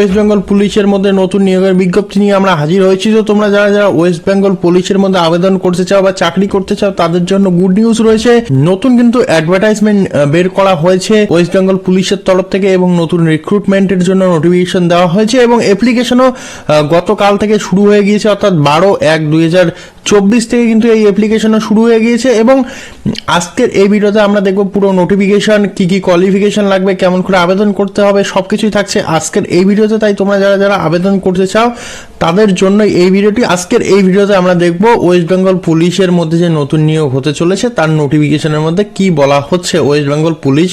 West Bengal পুলিশের মধ্যে নতুন নিয়োগের বিজ্ঞপ্তি নিয়ে আমরা হাজির হয়েছি। তো তোমরা যারা যারা ওয়েস্ট বেঙ্গল পুলিশের মধ্যে আবেদন করতে চাও বা চাকরি করতে চাও, তাদের জন্য গুড নিউজ রয়েছে। নতুন কিন্তু অ্যাডভার্টাইজমেন্ট বের করা হয়েছে ওয়েস্ট বেঙ্গল পুলিশের তরফ থেকে এবং নতুন রিক্রুটমেন্টের জন্য নোটিফিকেশন দেওয়া হয়েছে এবং অ্যাপ্লিকেশনও গতকাল থেকে শুরু হয়ে গিয়েছে, অর্থাৎ বারো এক দুই হাজার চব্বিশ থেকে কিন্তু এই অ্যাপ্লিকেশনও শুরু হয়ে গিয়েছে এবং আজকের এই ভিডিওতে আমরা দেখব পুরো নোটিফিকেশন কি কি কোয়ালিফিকেশন লাগবে, কেমন করে আবেদন করতে হবে সব কিছুই থাকছে আজকের এই ভিডিওতে তাই তোমরা যারা যারা আবেদন করতে চাও, তাদের জন্য এই ভিডিওটি আজকের এই ভিডিওতে আমরা দেখব ওয়েস্ট বেঙ্গল পুলিশের মধ্যে যে নতুন নিয়োগ হতে চলেছে, তার নোটিফিকেশনের মধ্যে কি বলা হচ্ছে ওয়েস্ট বেঙ্গল পুলিশ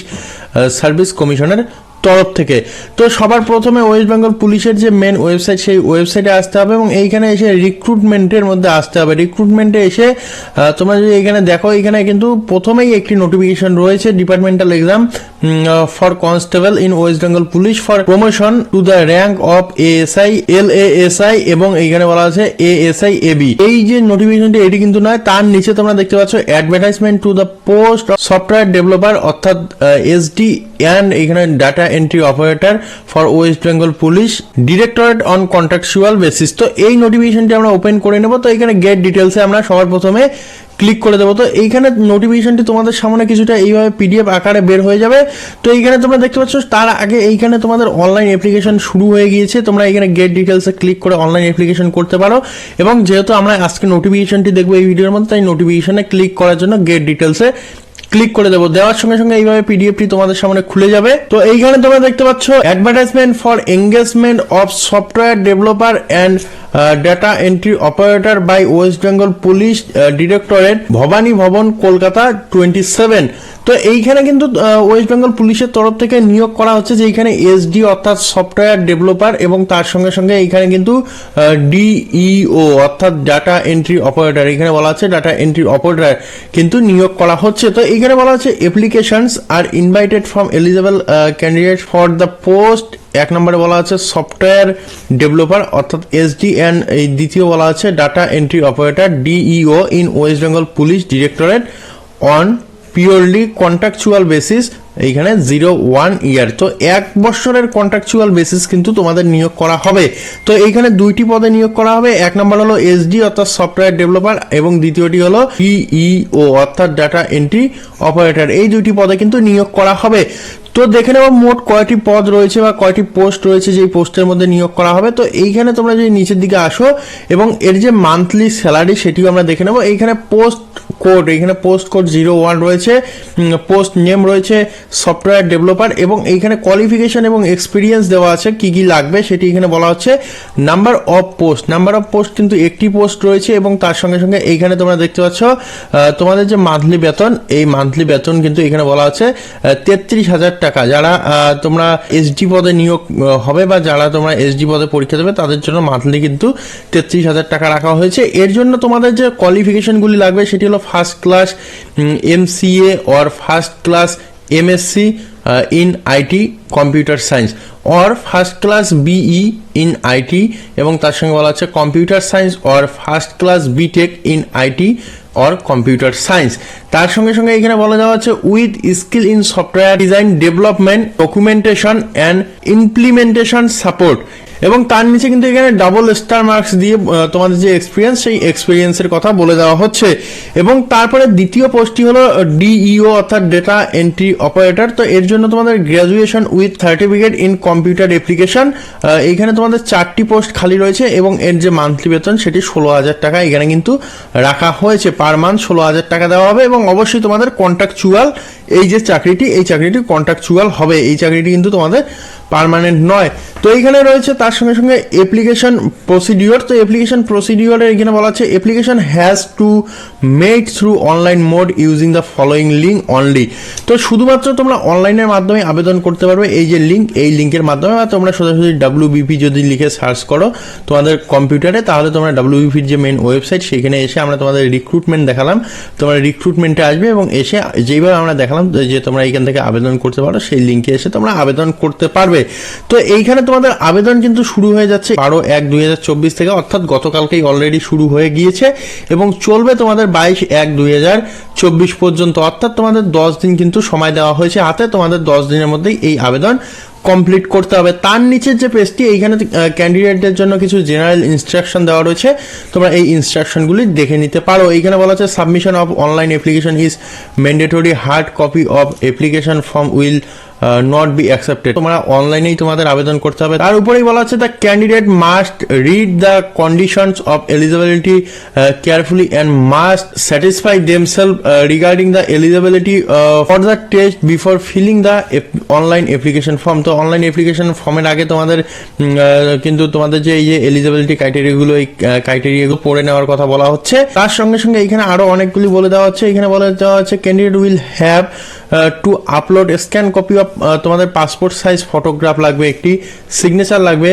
সার্ভিস কমিশনের তরফ থেকে। তো সবার প্রথমে ওয়েস্ট বেঙ্গল পুলিশের যে মেন ওয়েবসাইট সেই ওয়েবসাইটে আসতে হবে এবং এইখানে এসে রিক্রুটমেন্টের মধ্যে আসতে হবে। রিক্রুটমেন্টে এসে তোমরা যদি এখানে দেখো, এখানে কিন্তু প্রথমেই একটি নোটিফিকেশন রয়েছে departmental exam for constable in West Bengal police for promotion to the rank of ASI L ASI এবং এইখানে বলা আছে এএসআই এবি এই যে নোটিফিকেশনটি এটি কিন্তু নয়, তার নিচে তোমরা দেখতে পাচ্ছ advertisement to the post software developer অর্থাৎ এসডি অ্যান্ড এখানে data entry operator for West Bengal police directorate on contractual basis তো এই নোটিফিকেশনটি আমরা ওপেন করে নেব। তো এখানে গেট ডিটেলসে আমরা সবার প্রথমে ক্লিক করে দেবো। তো এইখানে নোটিফিকেশনটি তোমাদের সামনে কিছুটা এইভাবে পিডিএফ আকারে বের হয়ে যাবে। তো এইখানে তোমরা দেখতে পাচ্ছ, তার আগে এইখানে তোমাদের অনলাইন অ্যাপ্লিকেশন শুরু হয়ে গিয়েছে। তোমরা এখানে গেট ডিটেলসে ক্লিক করে অনলাইন অ্যাপ্লিকেশন করতে পারো। এবং যেহেতু আমরা আজকে নোটিফিকেশনটি দেখব এই ভিডিওর মধ্যে, তাই নোটিফিকেশনে ক্লিক করার জন্য গেট ডিটেলসে ক্লিক করে দেবো। দেওয়ার সঙ্গে সঙ্গে এইভাবে পিডিএফটি তোমাদের সামনে খুলে যাবে। তো এইখানে তোমরা দেখতে পাচ্ছ advertisement for engagement of software developer and data entry operator by West Bengal police directorate Bhabani Bhavan, Kolkata twenty seven তো এইখানে কিন্তু ওয়েস্ট বেঙ্গল পুলিশের তরফ থেকে নিয়োগ করা হচ্ছে যে এইখানে এসডি অর্থাৎ সফটওয়্যার ডেভেলপার এবং তার সঙ্গে সঙ্গে এইখানে কিন্তু ডিইও অর্থাৎ ডাটা এন্ট্রি অপারেটর এখানে বলা আছে ডাটা এন্ট্রি অপারেটর কিন্তু নিয়োগ করা হচ্ছে। তো এইখানে বলা হচ্ছে applications are invited from eligible candidate for the post এক নম্বরে বলা আছে সফটওয়্যার ডেভেলপার অর্থাৎ এসডি অ্যান্ড এই দ্বিতীয় বলা আছে data entry operator DEO in West Bengal police directorate on purely contractual basis এইখানে জিরো ওয়ান ইয়ার তো এক বছরের কন্ট্রাকচুয়াল বেসিস কিন্তু তোমাদের নিয়োগ করা হবে। তো এইখানে দুইটি পদে নিয়োগ করা হবে। এক নম্বর হলো এসডি অর্থাৎ সফটওয়্যার ডেভেলপার এবং দ্বিতীয়টি হলো ইইও অর্থাৎ ডাটা এন্ট্রি অপারেটর এই দুইটি পদে কিন্তু নিয়োগ করা হবে। তো দেখে নেব মোট কয়টি পদ রয়েছে বা কয়টি পোস্ট রয়েছে যেই পোস্টের মধ্যে নিয়োগ করা হবে। তো এইখানে তোমরা যদি নিচের দিকে আসো এবং এর যে মান্থলি স্যালারি সেটিও আমরা দেখে নেব। এইখানে পোস্ট কোড এইখানে পোস্ট কোড জিরো ওয়ান রয়েছে পোস্ট নেম রয়েছে সফটওয়্যার ডেভেলপার এবং এইখানে কোয়ালিফিকেশন এবং এক্সপিরিয়েন্স দেওয়া আছে, কি কি লাগবে সেটি এখানে বলা হচ্ছে। Number of post number of post কিন্তু একটি পোস্ট রয়েছে এবং তার সঙ্গে সঙ্গে এইখানে তোমরা দেখতে পাচ্ছ তোমাদের যে মান্থলি বেতন, এই মান্থলি বেতন কিন্তু এখানে বলা আছে তেত্রিশ হাজার টাকা যারা আহ, তোমরা এসডি পদে নিয়োগ হবে বা যারা তোমরা এসডি পদে পরীক্ষা দেবে তাদের জন্য মান্থলি কিন্তু তেত্রিশ হাজার টাকা রাখা হয়েছে। এর জন্য তোমাদের যে কোয়ালিফিকেশনগুলি লাগবে সেটি হলো first class MCA or first class MSc in IT computer science or first class BE in IT এবং তার সঙ্গে বলা হচ্ছে computer science or first class BTech in IT or computer science তার সঙ্গে সঙ্গে এখানে বলা যাওয়া হচ্ছে with skill in software design development documentation and implementation support এবং তার নিচে কিন্তু এখানে ডাবল স্টার মার্কস দিয়ে তোমাদের যে এক্সপিরিয়েন্স সেই এক্সপিরিয়েন্সের কথা বলে দেওয়া হচ্ছে। এবং তারপরে দ্বিতীয় পোস্টটি হলো ডিইও অর্থাৎ ডেটা এন্ট্রি অপারেটর তো এর জন্য তোমাদের graduation with certificate in computer application এইখানে তোমাদের চারটি পোস্ট খালি রয়েছে এবং এর যে মান্থলি বেতন, সেটি ষোলো হাজার টাকা। এখানে কিন্তু রাখা হয়েছে পার মান্থ ষোলো হাজার টাকা দেওয়া হবে এবং অবশ্যই তোমাদের কন্ট্রাকচুয়াল এই যে চাকরিটি, এই চাকরিটি কন্ট্রাকচুয়াল হবে। এই চাকরিটি কিন্তু তোমাদের পার্মানেন্ট নয়। তো এইখানে রয়েছে তার সঙ্গে সঙ্গে অ্যাপ্লিকেশন প্রসিডিওর তো অ্যাপ্লিকেশন প্রসিডিওরের এখানে বলা আছে application has to made through online mode using the following link only তো শুধুমাত্র তোমরা অনলাইনের মাধ্যমে আবেদন করতে পারবে এই যে লিঙ্ক এই লিঙ্কের মাধ্যমে। বা তোমরা সোজাসুজি ডাব্লিউবিপি যদি লিখে সার্চ করো তোমাদের কম্পিউটারে তাহলে তোমরা ডাব্লিউবিপির যে মেন ওয়েবসাইট সেখানে এসে আমরা তোমাদের রিক্রুটমেন্ট দেখালাম। তোমরা রিক্রুটমেন্টে আসবে এবং এসে যেইভাবে আমরা দেখালাম যে তোমরা এইখান থেকে আবেদন করতে পারো, সেই লিঙ্কে এসে তোমরা আবেদন করতে পারবে। তো এইখানে তোমাদের আবেদন কিন্তু শুরু হয়ে যাচ্ছে বারো এক দুই থেকে, অর্থাৎ গতকালকেই অলরেডি শুরু হয়ে গিয়েছে এবং চলবে তোমাদের বাইশ এক দুই চব্বিশ পর্যন্ত। অর্থাৎ তোমাদের দশ দিন কিন্তু সময় দেওয়া হয়েছে হাতে, তোমাদের দশ দিনের মধ্যেই এই আবেদন কমপ্লিট করতে হবে। তার নিচের যে পেজটি এইখানে ক্যান্ডিডেটদের জন্য কিছু জেনারেল ইনস্ট্রাকশন দেওয়া রয়েছে। তোমরা এই ইনস্ট্রাকশনগুলি দেখে নিতে পারো। এইখানে বলা হচ্ছে submission of online application is mandatory hard copy of application form will not be accepted তোমরা অনলাইনেই তোমাদের আবেদন করতে হবে। তার উপরেই বলা হচ্ছে the candidate must read the conditions of eligibility carefully and must satisfy themselves regarding the eligibility for the test before filling the online application form তো অনলাইন অ্যাপ্লিকেশন ফর্মের আগে তোমাদের কিন্তু তোমাদের যে এই যে এলিজিবিলিটি ক্রাইটেরিয়াগুলো এই ক্রাইটেরিয়াগুলো পড়ে নেওয়ার কথা বলা হচ্ছে। তার সঙ্গে সঙ্গে এখানে আরও অনেকগুলি বলে দেওয়া হচ্ছে। এখানে বলে দেওয়া হচ্ছে candidate will have to upload scan copy of তোমাদের পাসপোর্ট সাইজ ফটোগ্রাফ লাগবে, একটি সিগনেচার লাগবে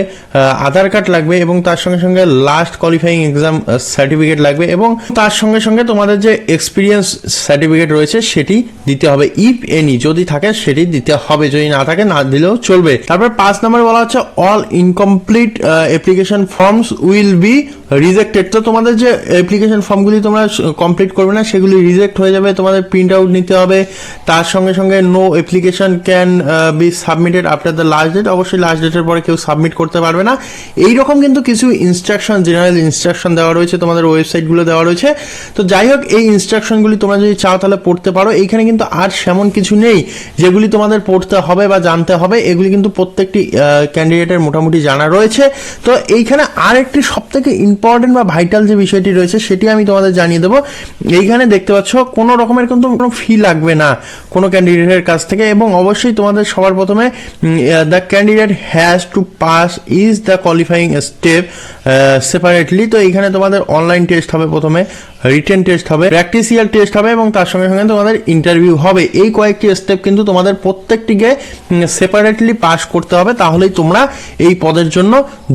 আধার কার্ড লাগবে এবং তার সঙ্গে সঙ্গে লাস্ট কোয়ালিফাইং এক্সাম সার্টিফিকেট লাগবে এবং তার সঙ্গে সঙ্গে তোমাদের যে এক্সপিরিয়েন্স সার্টিফিকেট রয়েছে সেটি দিতে হবে ইফ এনি যদি থাকে সেটি দিতে হবে, যদি না থাকে না দিলেও চলবে। তারপর পাঁচ নম্বর বলা হচ্ছে all incomplete application forms will be rejected তো তোমাদের যে অ্যাপ্লিকেশন ফর্মগুলি তোমরা কমপ্লিট করবে না, সেগুলি রিজেক্ট হয়ে যাবে, তোমাদের প্রিন্ট আউট নিতে হবে। তার সঙ্গে সঙ্গে no application can be submitted after the last date অবশ্যই লাস্ট ডেটের পরে কেউ সাবমিট করতে পারবে না। এই রকম কিন্তু কিছু ইনস্ট্রাকশন জেনারেল ইনস্ট্রাকশন দেওয়া রয়েছে, তোমাদের ওয়েবসাইটগুলো দেওয়া রয়েছে। তো যাই হোক, এই ইনস্ট্রাকশনগুলি তোমরা যদি চাও তাহলে পড়তে পারো। এইখানে কিন্তু আর সেমন কিছু নেই, যেগুলি তোমাদের পড়তে হবে বা জানতে হবে। এগুলি কিন্তু প্রত্যেকটি ক্যান্ডিডেটের মোটামুটি জানা রয়েছে। তো এইখানে আর একটি সব থেকে ইম্পর্টেন্ট বা ভাইটাল যে বিষয়টি রয়েছে, সেটি আমি তোমাদের জানিয়ে দেবো। এইখানে দেখতে পাচ্ছ, কোনো রকমের কিন্তু কোনো ফি লাগবে না কোনো ক্যান্ডিডেটের কাছ থেকে এবং অবশ্যই তোমাদের সবার প্রথমে the candidate has to pass is the qualifying step separately তো এইখানে তোমাদের অনলাইন টেস্ট হবে প্রথমে। রিটেন টেস্ট হবে প্র্যাকটিসিয়াল টেস্ট হবে এবং তার সঙ্গে সঙ্গে তোমাদের ইন্টারভিউ হবে। এই কয়েকটি স্টেপ কিন্তু তোমাদের প্রত্যেকটিকে সেপারেটলি পাস করতে হবে, তাহলেই তোমরা এই পদের জন্য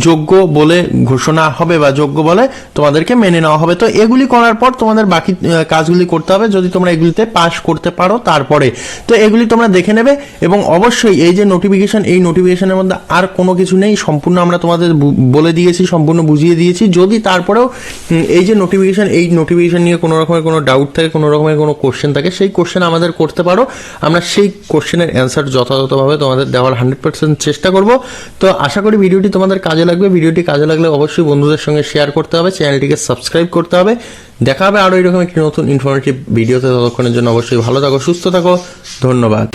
যোগ্য বলে ঘোষণা হবে বা যোগ্য বলে তোমাদেরকে মেনে নেওয়া হবে। তো এগুলি করার পর তোমাদের বাকি কাজগুলি করতে হবে। যদি তোমরা এগুলিতে পাস করতে পারো তারপরে। তো এগুলি তোমরা দেখে নেবে এবং অবশ্যই এই যে নোটিফিকেশন এই নোটিফিকেশনের মধ্যে আর কোনো কিছু নেই। সম্পূর্ণ আমরা তোমাদের বলে দিয়েছি, সম্পূর্ণ বুঝিয়ে দিয়েছি। যদি তারপরেও এই যে নোটিফিকেশন এই নোটিফিকেশন নিয়ে কোনো রকমের কোনো ডাউট থাকে, কোনো রকমের কোনো কোশ্চেন থাকে, সেই কোশ্চেন আমাদের করতে পারো। আমরা সেই কোশ্চেনের অ্যান্সার যথাযথভাবে তোমাদের দেওয়ার হান্ড্রেড পার্সেন্ট চেষ্টা করব। তো আশা করি ভিডিওটি তোমাদের কাজে লাগবে। ভিডিওটি কাজে লাগলে অবশ্যই বন্ধুদের সঙ্গে শেয়ার করতে হবে চ্যানেলটিকে সাবস্ক্রাইব করতে হবে। দেখা হবে আরও এরকম একটি নতুন ইনফরমেটিভ ভিডিওতে ততক্ষণের জন্য অবশ্যই ভালো থাকো, সুস্থ থাকো। ধন্যবাদ।